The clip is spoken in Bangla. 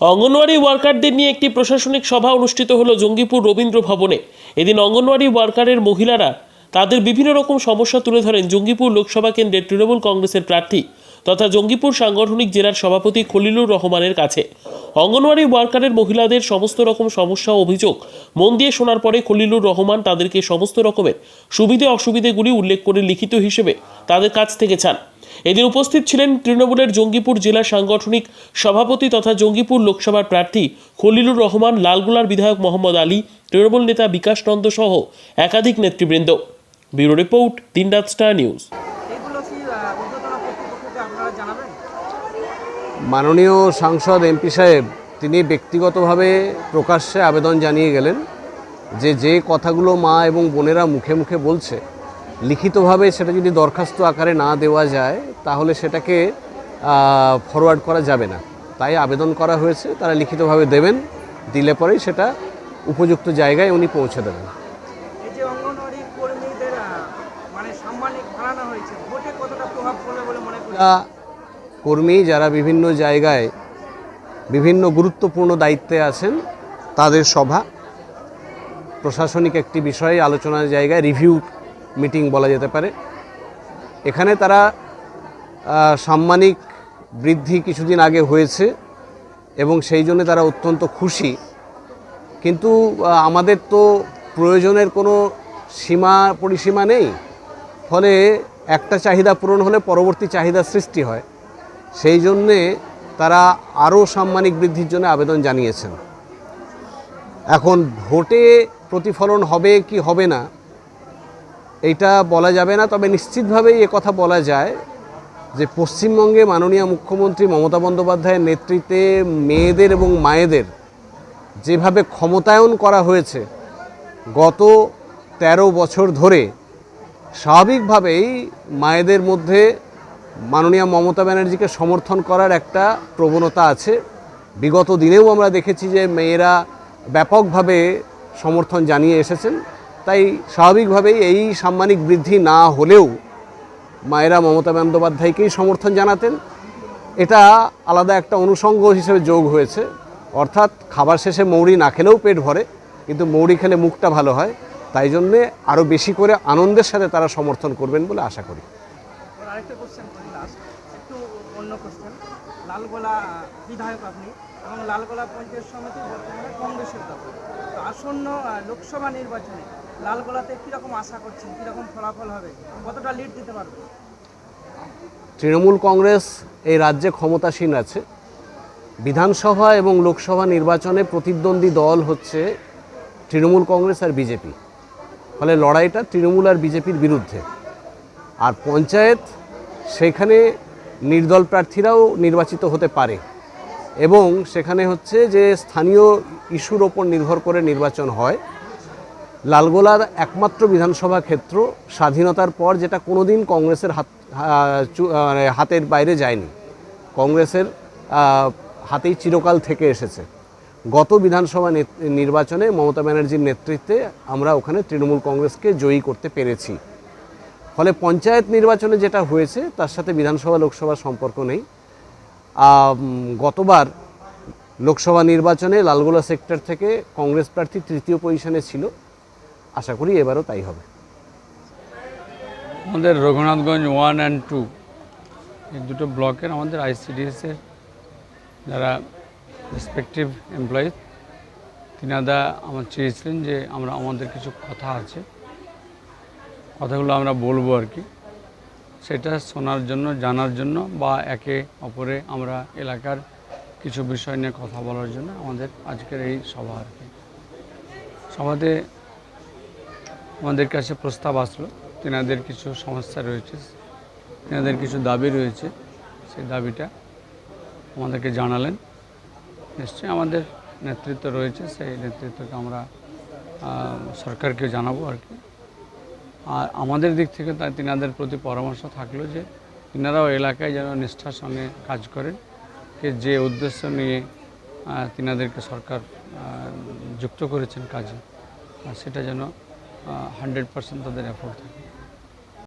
অঙ্গনওয়াড়ি ওয়ার্কারদের নিয়ে একটি প্রশাসনিক সভা অনুষ্ঠিত হলো জঙ্গিপুর রবীন্দ্র ভবনে। এদিন অঙ্গনওয়াড়ি ওয়ার্কারের মহিলারা তাদের বিভিন্ন রকম সমস্যা তুলে ধরেন জঙ্গিপুর লোকসভা কেন্দ্রের তৃণমূল কংগ্রেসের প্রার্থী তথা জঙ্গিপুর সাংগঠনিক জেলার সভাপতি খলিলুর রহমানের কাছে। অঙ্গনওয়াড়ি ওয়ার্কারের মহিলাদের সমস্ত রকম সমস্যা অভিযোগ মন দিয়ে শোনার পরে খলিলুর রহমান তাদেরকে সমস্ত রকমের সুবিধে অসুবিধেগুলি উল্লেখ করে লিখিত হিসেবে তাদের কাছ থেকে চান। এদিন উপস্থিত ছিলেন তৃণমূলের জঙ্গিপুর জেলা সাংগঠনিক সভাপতি তথা জঙ্গিপুর লোকসভার প্রার্থী খলিলুর রহমান লালগোলার বিধায়ক মোহাম্মদ আলী তৃণমূল নেতা বিকাশ নন্দ সহ একাধিক নেতৃবৃন্দ। Bureau report Dinraat star news. এগুলো কি আহ, ঊর্ধ্বতন কর্তৃপক্ষকে আপনারা জানাবেন? মাননীয় সাংসদ এমপি সাহেব তিনি ব্যক্তিগতভাবে প্রকাশ্যে আবেদন জানিয়ে গেলেন যে যে কথাগুলো মা এবং বোনেরা মুখে মুখে বলছে লিখিতভাবে সেটা যদি দরখাস্ত আকারে না দেওয়া যায় তাহলে সেটাকে ফরওয়ার্ড করা যাবে না। তাই আবেদন করা হয়েছে তারা লিখিতভাবে দেবেন দিলে পরেই সেটা উপযুক্ত জায়গায় উনি পৌঁছে দেবেন। মানে কর্মী যারা বিভিন্ন জায়গায় বিভিন্ন গুরুত্বপূর্ণ দায়িত্বে আছেন তাদের সভা প্রশাসনিক একটি বিষয়ে আলোচনার জায়গায় রিভিউ মিটিং বলা যেতে পারে। এখানে তারা সাম্মানিক বৃদ্ধি কিছুদিন আগে হয়েছে এবং সেই জন্য তারা অত্যন্ত খুশি। কিন্তু আমাদের তো প্রয়োজনের কোনো সীমা, পরিসীমা নেই। ফলে একটা চাহিদা পূরণ হলে পরবর্তী চাহিদা সৃষ্টি হয়। সেই জন্যে তারা আরও সাম্মানিক বৃদ্ধির জন্য আবেদন জানিয়েছেন। এখন ভোটে প্রতিফলন হবে কি হবে না এইটা বলা যাবে না, তবে নিশ্চিতভাবেই কথা বলা যায় যে পশ্চিমবঙ্গে মাননীয় মুখ্যমন্ত্রী মমতা বন্দ্যোপাধ্যায়ের নেতৃত্বে মেয়েদের এবং মায়েদের যেভাবে ক্ষমতায়ন করা হয়েছে, গত ১৩ বছর ধরে স্বাভাবিকভাবেই মায়েদের মধ্যে মাননীয় মমতা ব্যানার্জিকে সমর্থন করার একটা প্রবণতা আছে। বিগত দিনেও আমরা দেখেছি যে মেয়েরা ব্যাপকভাবে সমর্থন জানিয়ে এসেছেন। তাই স্বাভাবিকভাবেই এই সাম্মানিক বৃদ্ধি না হলেও মায়েরা মমতা বন্দ্যোপাধ্যায়কেই সমর্থন জানাতেন। এটা আলাদা একটা অনুষঙ্গ হিসেবে যোগ হয়েছে। অর্থাৎ খাবার শেষে মৌরি না খেলেও পেট ভরে, কিন্তু মৌরি খেলে মুখটা ভালো হয়। তাই জন্যে আরও বেশি করে আনন্দের সাথে তারা সমর্থন করবেন বলে আশা করি। লালগোলা পঞ্চায়েত সমিতি বর্তমানে কংগ্রেসের আসন্ন লোকসভা নির্বাচনে আশা করছেন? ফলাফল হবে? কতটা লিড দিতে পারবে? তৃণমূল কংগ্রেস এই রাজ্যে ক্ষমতাসীন আছে। বিধানসভা এবং লোকসভা নির্বাচনে প্রতিদ্বন্দ্বী দল হচ্ছে তৃণমূল কংগ্রেস আর বিজেপি। ফলে লড়াইটা তৃণমূল আর বিজেপির বিরুদ্ধে। আর পঞ্চায়েত, সেখানে নির্দল প্রার্থীরাও নির্বাচিত হতে পারে। এবং সেখানে হচ্ছে যে স্থানীয় ইস্যুর ওপর নির্ভর করে নির্বাচন হয়। লালগোলার একমাত্র বিধানসভা ক্ষেত্র স্বাধীনতার পর যেটা কোনোদিন কংগ্রেসের হাত মানে হাতের বাইরে যায়নি। কংগ্রেসের হাতেই চিরকাল থেকে এসেছে। গত বিধানসভা নির্বাচনে মমতা ব্যানার্জির নেতৃত্বে আমরা ওখানে তৃণমূল কংগ্রেসকে জয়ী করতে পেরেছি। ফলে পঞ্চায়েত নির্বাচনে যেটা হয়েছে, তার সাথে বিধানসভা লোকসভার সম্পর্ক নেই। গতবার লোকসভা নির্বাচনে লালগোলা সেক্টর থেকে কংগ্রেস প্রার্থী তৃতীয় পজিশনে ছিল। আশা করি এবারও তাই হবে। আমাদের রঘুনাথগঞ্জ ওয়ান অ্যান্ড টু, এই দুটো ব্লকের আমাদের আইসিডিএসের যারা রেসপেক্টিভ এমপ্লয়িজ তিনাদা আমার চেয়েছিলেন যে আমরা, আমাদের কিছু কথা আছে। কথাগুলো আমরা বলব আর কি। সেটা শোনার জন্য, জানার জন্য বা একে অপরে আমরা এলাকার কিছু বিষয় নিয়ে কথা বলার জন্য আমাদের আজকের এই সভা আর কি। সভাতে আমাদের কাছে প্রস্তাব আসলো। তেনাদের কিছু সমস্যা রয়েছে, তেনাদের কিছু দাবি রয়েছে। সেই দাবিটা আমাদেরকে জানালেন। নিশ্চয়ই আমাদের নেতৃত্ব রয়েছে, সেই নেতৃত্বকে আমরা সরকারকে জানাব আর কি। আর আমাদের দিক থেকে তাই তিনাদের প্রতি পরামর্শ থাকল যে, তিনারাও এলাকায় যেন নিষ্ঠার সঙ্গে কাজ করেন। কে যে উদ্দেশ্য নিয়ে তিনাদেরকে সরকার যুক্ত করেছেন কাজে, সেটা যেন হান্ড্রেড পার্সেন্ট তাদের এফোর্ট থাকে।